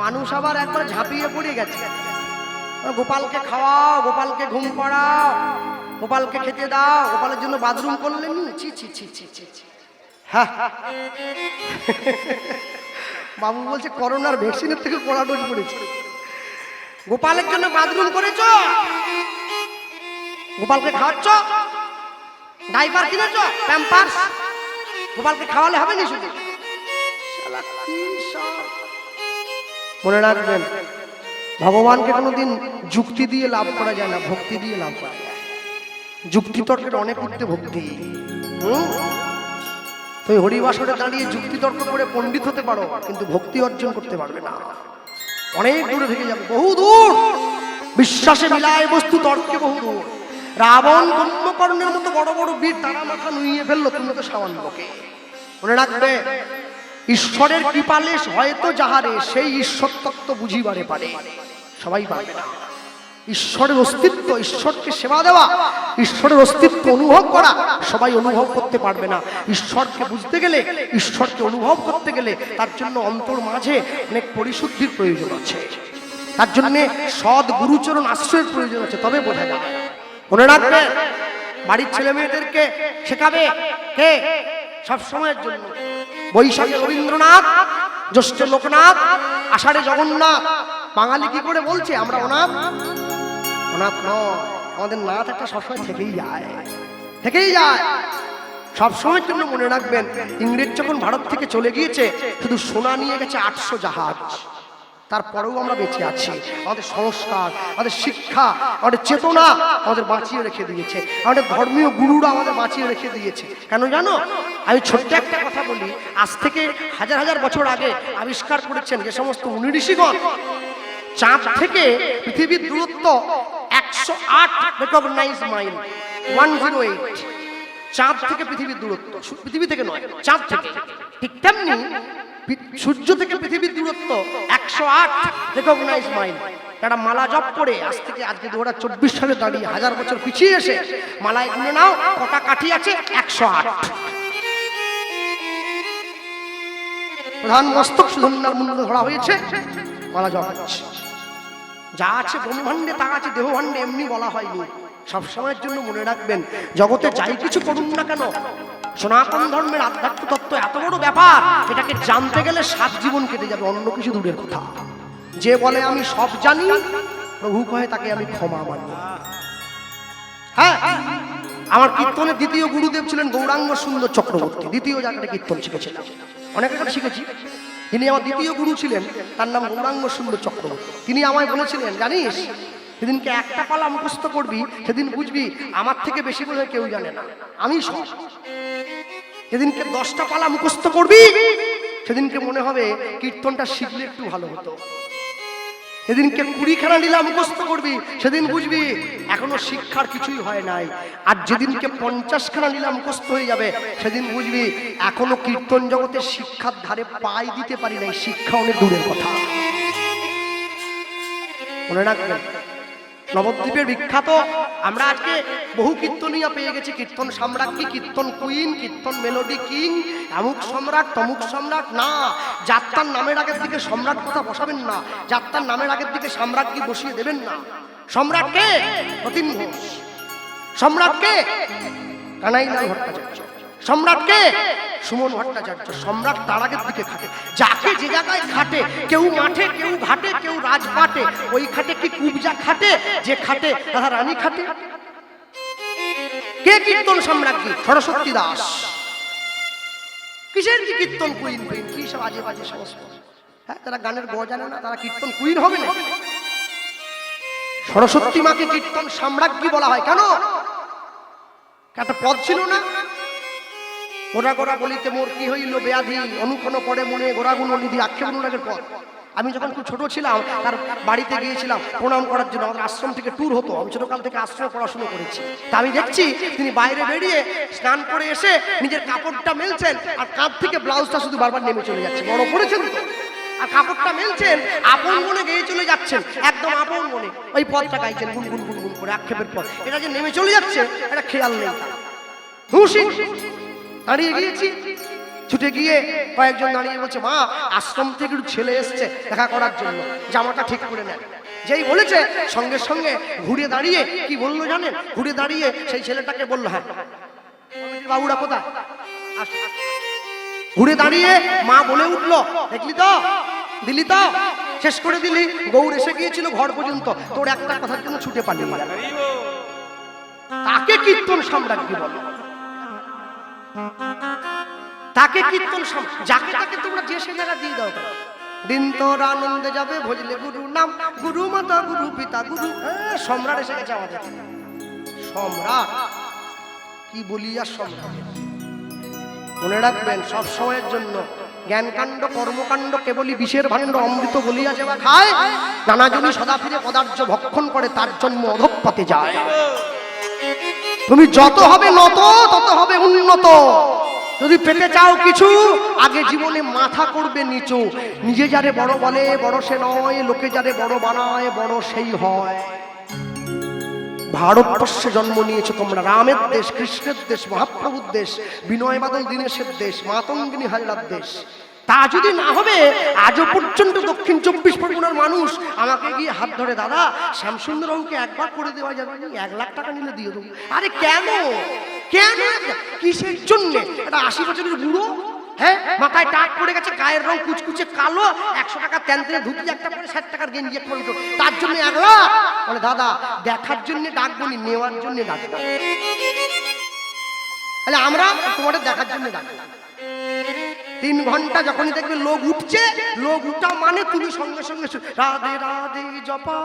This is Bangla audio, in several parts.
মানুষ আবার একবার ঝাঁপিয়ে পড়ে গেছে। গোপালকে খাওয়াও গোপালকে ঘুম পাড়াও গোপালকে খেতে দাও গোপালের জন্য বাথরুম করলেন। ছি ছি ছি ছি ছি ছি। বাবু বলছে করোনার ভ্যাকসিনের থেকে কড়া ডোজ পড়েছে। গোপালের জন্য বাথরুম করেছ? গোপালকে খাওয়াচ্ছ? ডাইপার কিনেছ? প্যাম্পার্স? গোপালকে খাওয়ালে হবে না শুধু। মনে রাখবেন, ভগবানকে কোনোদিন যুক্তি দিয়ে লাভ করা যায় না, ভক্তি দিয়ে লাভ করা যায় যুক্তি তর্কের অনেক উঠতে ভক্তি তুমি হরিবাসরে দাঁড়িয়ে যুক্তি তর্ক করে পণ্ডিত হতে পারো, কিন্তু ভক্তি অর্জন করতে পারবে না। অনেক দূরে থেকে যাবে, বহু দূর। বিশ্বাসে মিলায় বস্তু তর্কে বহু দূর। রাবণ কুম্ভকর্ণের মতো বড় বড় বীর তারা মাথা নুইয়ে ফেলল তুমি তো সামান্য মনে রাখবে ঈশ্বরের কৃপালে হয়তো যাহারে, সেই ঈশ্বর তত্ত্ব বুঝিবারে পারে। সবাই পারবে না। ঈশ্বরের অস্তিত্ব, ঈশ্বরকে সেবা দেওয়া, ঈশ্বরের অস্তিত্ব অনুভব করা, সবাই অনুভব করতে পারবে না। ঈশ্বরকে বুঝতে গেলে, ঈশ্বরকে অনুভব করতে গেলে তার জন্য অন্তর মাঝে অনেক পরিশুদ্ধির প্রয়োজন আছে। তার জন্য সৎ গুরুচরণ আশ্রয়ের প্রয়োজন আছে, তবে বোঝা যাবে মনে রাখবে, বাড়ির ছেলে মেয়েদেরকে শেখাবে কে? সব সময়ের জন্য। বৈশাখে রবীন্দ্রনাথ, জ্যৈষ্ঠে লোকনাথ, আষাঢ়ে জগন্নাথ। বাঙালি কি করে বলছে? আমরা অনাথ। অনাথ নয়, আমাদের নাথ একটা সবসময় থেকেই যায়। থেকেই যায়। সবসময়ের জন্য মনে রাখবেন, ইংরেজ যখন ভারত থেকে চলে গিয়েছে, শুধু সোনা নিয়ে গেছে আটশো জাহাজ। তারপরেও আমরা বেঁচে আছি। আমাদের সংস্কার, আমাদের শিক্ষা, আমাদের চেতনা আমাদের বাঁচিয়ে রেখে দিয়েছে। আমাদের ধর্মীয় গুরুরা আমাদের বাঁচিয়ে রেখে দিয়েছে। কেন জানো? আমি ছোট্ট একটা কথা বলি। আজ থেকে হাজার হাজার বছর আগে আবিষ্কার করেছেন যে সমস্ত মুনি ঋষিগণ চাঁদ থেকে পৃথিবীর দূরত্ব একশো আট রেকগনাইজ মাইল ওয়ান জিরো এইট চাঁদ থেকে পৃথিবীর দূরত্ব। পৃথিবী থেকে নয়, চাঁদ থেকে। ঠিক তেমনি সূর্য থেকে পৃথিবীর দূরত্ব একশো আট রেকগনাইজ মাইল তারা মালা জপ করে আজ থেকে আজকে দু হাজার চব্বিশ সালে দাঁড়িয়ে হাজার বছর পিছিয়ে এসে মালায় গুনে নাও, কটা কাঠি আছে? একশো আট। প্রধান মস্তক সুধন্যার মূল্য ধরা হয়েছে মালা জপ যা আছে ব্রহ্মাণ্ডে, তা আছে দেহভাণ্ডে, এমনি বলা হয়নি। সব সময়ের জন্য মনে রাখবেন, জগতে যাই কিছু করুন না কেন, সনাতন ধর্মের আধ্যাত্ম তত্ত্ব এত বড় ব্যাপার, এটাকে জানতে গেলে সাত জীবন কেটে যাবে, অন্য কিছু দূরের কথা। যে বলে, আমি সব জানি, প্রভু কহে, তাকে আমি ক্ষমা মানি। হ্যাঁ আমার কীর্তনের দ্বিতীয় গুরুদেব ছিলেন গৌরাঙ্গ সুন্দর চক্রবর্তী। দ্বিতীয় জায়গাটা কীর্তন শিখেছিলাম। অনেক একটা শিখেছি। তিনি আমার দ্বিতীয় গুরু ছিলেন, তার নাম গৌরাঙ্গ সুন্দর চক্রবর্তী। তিনি আমায় বলেছিলেন, জানিস, সেদিনকে একটা পালা মুখস্থ করবি, সেদিন বুঝবি আমার থেকে বেশি বলে কেউ জানে না। আমি সেদিনকে দশটা পালা মুখস্থ করবি, সেদিনকে মনে হবে কীর্তনটা শিখলে একটু ভালো হতো। সেদিনকে কুড়িখানা লীলা মুখস্থ করবি, সেদিন বুঝবি এখনও শিক্ষার কিছুই হয় নাই। আর যেদিনকে পঞ্চাশখানা লীলা মুখস্থ হয়ে যাবে, সেদিন বুঝবি এখনও কীর্তন জগতে শিক্ষার ধারে পাই দিতে পারি নাই, শিক্ষা অনেক দূরের কথা। মনে রাখবেন নবদ্বীপের বিখ্যাত। আমরা আজকে বহু কীর্তনীয় পেয়ে গেছি। কীর্তন সম্রাজ্ঞী কীর্তন কুইন, কীর্তন মেলোডি কিং অমুক সম্রাট, তমুক সম্রাট? না। যাত্রার নামের আগের দিকে সম্রাট কথা বসাবেন না। যাত্রার নামের আগের দিকে সম্রাজ্ঞী বসিয়ে দেবেন না? সম্রাট কে? যতীন ঘোষ। সম্রাট কানাইলাল ভট্টাচার্য। সম্রাট কে? সুমন ভট্টাচার্য, সম্রাট তার আগের দিকে খাটে। যাকে যে জায়গায় খাটে, কেউ মাঠে, কেউ ঘাটে, কেউ রাজপাটে, ওই খাটে কি কুবজা খাটে? যে খাটে তাহা রানী খাটে। কে কীর্তন সম্রাজ্ঞী? সরস্বতী দাস। কিসের কি কীর্তন কুইন কুইন কি সব আজে বাজে সমস্ত? হ্যাঁ তারা গানের গ জানে না, তারা কীর্তন কুইন হবে না। সরস্বতী মাকে কীর্তন সম্রাজ্ঞী বলা হয়। কেন? একটা পদ ছিল না। গোড়া গোড়া বলিতে মোর কি হইল বেয়াধি? অনুক্ষণ পড়ে মনে গোড়াগুণ নিধি আক্ষেপ অনুরাগের পর। আমি যখন খুব ছোট ছিলাম, তার বাড়িতে গিয়েছিলাম, প্রণাম করার জন্য, আমাদের আশ্রম থেকে ট্যুর হতো। আমি ছোটকাল থেকে আশ্রমে পড়াশুনো করেছি। তা আমি দেখছি, তিনি বাইরে বেরিয়ে স্নান করে এসে নিজের কাপড়টা মেলছেন, আর কাঁধ থেকে ব্লাউজটা শুধু বারবার নেমে চলে যাচ্ছে। বড় করেছেন আর কাপড়টা মেলছেন, আপন মনে গেয়ে চলে যাচ্ছেন, একদম আপন মনে। ওই পথটা গাইছেন, গুন গুন গুন গুন করে আক্ষেপের পথ। এটা যে নেমে চলে যাচ্ছে এটা খেয়াল নেই। হুঁশি দাঁড়িয়ে গিয়েছি। ছুটে গিয়ে কয়েকজন দাঁড়িয়ে বলছে, মা, আশ্রম থেকে একটু ছেলে এসছে, দেখা করার জন্য। জামাটা ঠিক করে নেন যেই বলেছে, সঙ্গে সঙ্গে ঘুরে দাঁড়িয়ে, কি বলল জানেন? ঘুরে দাঁড়িয়ে সেই ছেলেটাকে বলল হ্যাঁ বাবুরা কোথায়? ঘুরে দাঁড়িয়ে মা বলে উঠল, দেখলি তো? দিলি তো? শেষ করে দিলি। গৌর এসে গিয়েছিল ঘর পর্যন্ত। তোর একটা কথার জন্য ছুটে পারলি তাকে কীর্তন সম্রাজ্ঞী বলে। তাকে কীর্তন যাকে তাকে তোমরা যে সে জায়গা দিয়ে দাও। দিন তোর আনন্দে যাবে ভজলে গুরু নাম। গুরু মাতা গুরু পিতা গুরু। সম্রাট এসে গেছে আমাদের। সম্রাট? কি বলি আর সম্রাট? মনে রাখবেন সব সময়ের জন্য জ্ঞানকাণ্ড কর্মকাণ্ড কেবলই বিষের ভাণ্ড অমৃত বলিয়া যাওয়া খায় নানাজনই সদা ফিরে পদার্থ ভক্ষণ করে তার জন্ম অধঃপথে যায়। তুমি যত হবে নত, তত হবে উন্নত। যদি পেতে চাও কিছু, আগে জীবনে মাথা করবে নিচু। নিজে যারে বড় বলে, বড় সে নয়, লোকে যারে বড় বানায়, বড় সেই হয়। ভারতবর্ষে জন্ম নিয়েছো তোমরা, রামের দেশ, কৃষ্ণের দেশ, মহাপ্রভুর দেশ বিনয় বাদল দীনেশের দেশ, মাতঙ্গিনী হাজরার দেশ। তা যদি না হবে, আজও পর্যন্ত দক্ষিণ চব্বিশ পরগনার মানুষ আমাকে গিয়ে হাত ধরে, দাদা, শ্যামসুন্দর বাবুকে একবার করে দেওয়া যাবে এক লাখ টাকা নিলে দিয়ে দেবো। আরে কেন? কেন? কিসের জন্য? এটা আশি বছরের বুড়ো হ্যাঁ? মাথায় টাক পড়ে গেছে, গায়ের রং কুচকুচে কালো, একশো টাকা তেন ধুতি, একটা পরে ষাট টাকার গেঞ্জি, একটা পরে তার জন্য এক লাখ? বলে, দাদা, দেখার জন্য ডাকবো নেওয়ার জন্য ডাকবো তাহলে আমরা তোমাদের দেখার জন্য ডাকবো। তিন ঘণ্টা যখনই দেখবে লোক উঠছে, লোক উঠা মানে তুমি সঙ্গে সঙ্গে রাধে রাধে, জপা।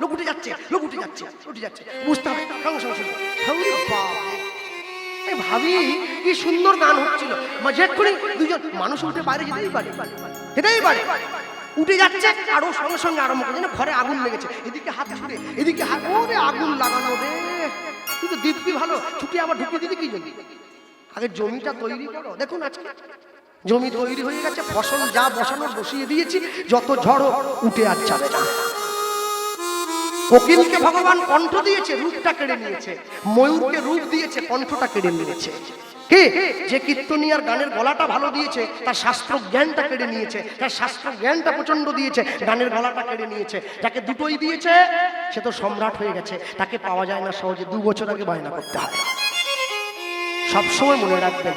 লোক উঠে যাচ্ছে, লোক উঠে যাচ্ছে উঠে যাচ্ছে। বুঝতে হবে, সঙ্গে সঙ্গে। এই ভাবি, কি সুন্দর গান হচ্ছিল। যেক্ষুনি দুজন মানুষ উঠে বাইরে যেতেই পারে। যেতেই পারে। উঠে যাচ্ছে, আর সঙ্গে সঙ্গে আরম্ভ করে। ঘরে আগুন লেগেছে। এদিকে হাত ছুটে এদিকে হাত ওরে আগুন লাগানো রে। তুই তো ভালো। ছুটি আবার ঢুকিয়ে দিদি কি জমি আগে জমিটা তৈরি করো। দেখুন আজকে। জমি তৈরি হয়ে গেছে, ফসল যা বসানোর বসিয়ে দিয়েছি, যত ঝড় উঠে আর যাবে না। কোকিলকে ভগবান কণ্ঠ দিয়েছে, রূপটা কেড়ে নিয়েছে। ময়ূরকে রূপ দিয়েছে, কণ্ঠটা কেড়ে নিয়েছে। কে? যে কীর্তনিয়ার গানের গলাটা ভালো দিয়েছে, তার শাস্ত্র জ্ঞানটা কেড়ে নিয়েছে, তার শাস্ত্র জ্ঞানটা প্রচণ্ড দিয়েছে, গানের গলাটা কেড়ে নিয়েছে। যাকে দুটোই দিয়েছে, সে তো সম্রাট হয়ে গেছে। তাকে পাওয়া যায় না সহজে, দু বছর আগে বায়না করতে হয়। সবসময় মনে রাখবেন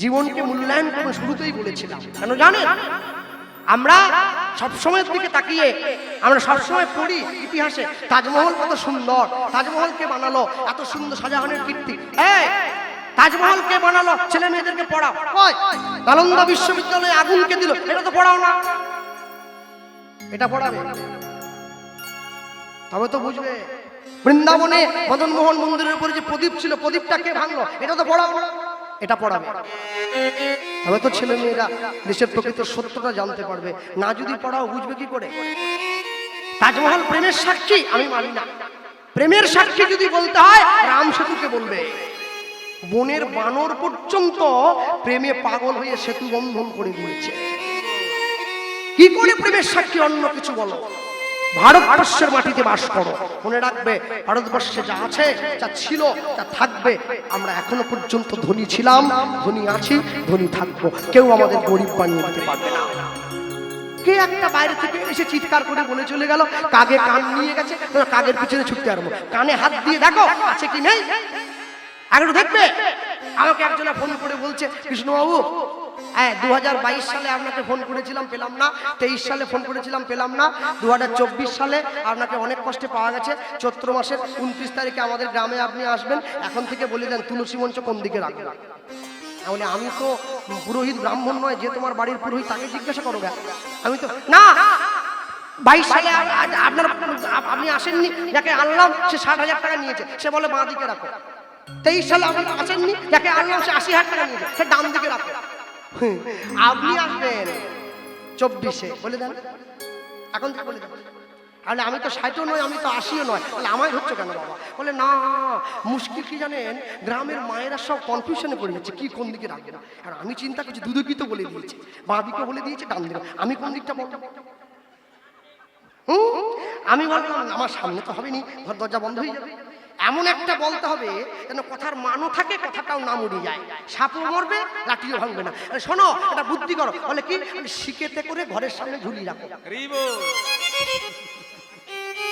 জীবনকে মূল্যায়ন করে শুরুতেই বলেছিলাম। কেন জানেন? আমরা সবসময়ের দিকে তাকিয়ে, আমরা সবসময় পড়ি ইতিহাসে, তাজমহল কত সুন্দর, তাজমহল কে বানালো, এত সুন্দর শাহজাহানের কীর্তি। তাজমহল কে বানালো, ছেলে মেয়েদেরকে পড়াও। নালন্দা বিশ্ববিদ্যালয়ে আগুনকে দিল, এটা তো পড়াও না। এটা পড়াবে। তবে তো বুঝবে, বৃন্দাবনে মদন মোহন মন্দিরের উপরে যে প্রদীপ ছিল, প্রদীপটা কে ভাঙলো, এটা তো পড়াও না। এটা পড়াবে। তবে তো ছেলে মেয়েরা দেশের প্রকৃত সত্যটা জানতে পারবে। না যদি পড়াও বুঝবে কি করে? তাজমহল প্রেমের সাক্ষী, আমি মানি না। প্রেমের সাক্ষী যদি বলতে হয়, রাম সেতুকে বলবে। বনের বানর পর্যন্ত প্রেমে পাগল হয়ে সেতু বন্ধন করে দিয়েছে। কি করে প্রেমের সাক্ষী অন্য কিছু বলো? ভারতবর্ষের মাটিতে বাস করো। মনে রাখবে, ভারতবর্ষে যা আছে, যা ছিল, যা থাকবে, আমরা এখনও পর্যন্ত ধনী ছিলাম, ধনী আছি, ধনী থাকব। কেউ আমাদের গরিব বানিয়ে দিতে পারবে না। কে একটা বাইরে থেকে এসে চিৎকার করে বলে চলে গেল, কাগে কান নিয়ে গেছে, কাগের পিছনে ছুটতে আরম্ভ। কানে হাত দিয়ে দেখো, আছে কি নেই? একটু দেখবে? আমাকে একজনে ফোন করে বলছে, কৃষ্ণবাবু হ্যাঁ দু সালে আপনাকে ফোন করেছিলাম, পেলাম না। তেইশ সালে ফোন করেছিলাম, পেলাম না। দুহাজার চব্বিশ সালে আপনাকে অনেক কষ্টে পাওয়া গেছে। চৈত্র মাসের উনত্রিশ তারিখে আমাদের গ্রামে আপনি আসবেন। এখন থেকে বলে দেন, তুলসী মঞ্চ কোন দিকে রাখবেন? তাহলে আমি তো পুরোহিত ব্রাহ্মণ নয়, যে তোমার বাড়ির পুরোহিত তাকে জিজ্ঞাসা করো। আমি তো, না! বাইশ সালে আপনার আপনি আসেননি, যাকে আনলাম, সে ষাট হাজার টাকা নিয়েছে। সে বলে, বাঁ দিকে রাখো। তেইশ সালে আপনি আসেননি? যাকে আনলাম সে আশি হাজার টাকা সে ডান দিকে রাখো। আপনি আসবেন চব্বিশে। বলে দেন। এখন বলে দেন। তাহলে আমি তো ষাটও নয়, আমি তো আশিও নয়। তাহলে আমায় হচ্ছে কেন বাবা? বলে, না, মুশকিল কি জানেন? গ্রামের মায়েরা সব কনফিউশনে পড়ে যাচ্ছে, কি কোন দিকে রাখবে না। আর আমি চিন্তা করছি, দুদিকই তো বলে দিয়েছে। বাঁ দিকে বলে দিয়েছে, ডান দিকে। আমি কোন দিকটা হুম? আমি বললাম, আমার সামনে তো হবে নি ঘর দরজা বন্ধ হয়ে যাবে। এমন একটা বলতে হবে যেন কথার মানও থাকে কথাটাও না মরে যায়। সাপও মরবে লাঠিও ভাঙবে না। শোনো এটা বুদ্ধি করো। বলে কি? শিকেতে করে ঘরের সামনে ঝুলিয়ে রাখো।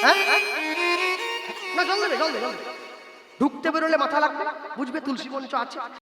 হ্যাঁ? না জল দেবে জল দেবে ঢুকতে বেরোলে মাথা লাগবে বুঝবে তুলসী মঞ্চ আছে।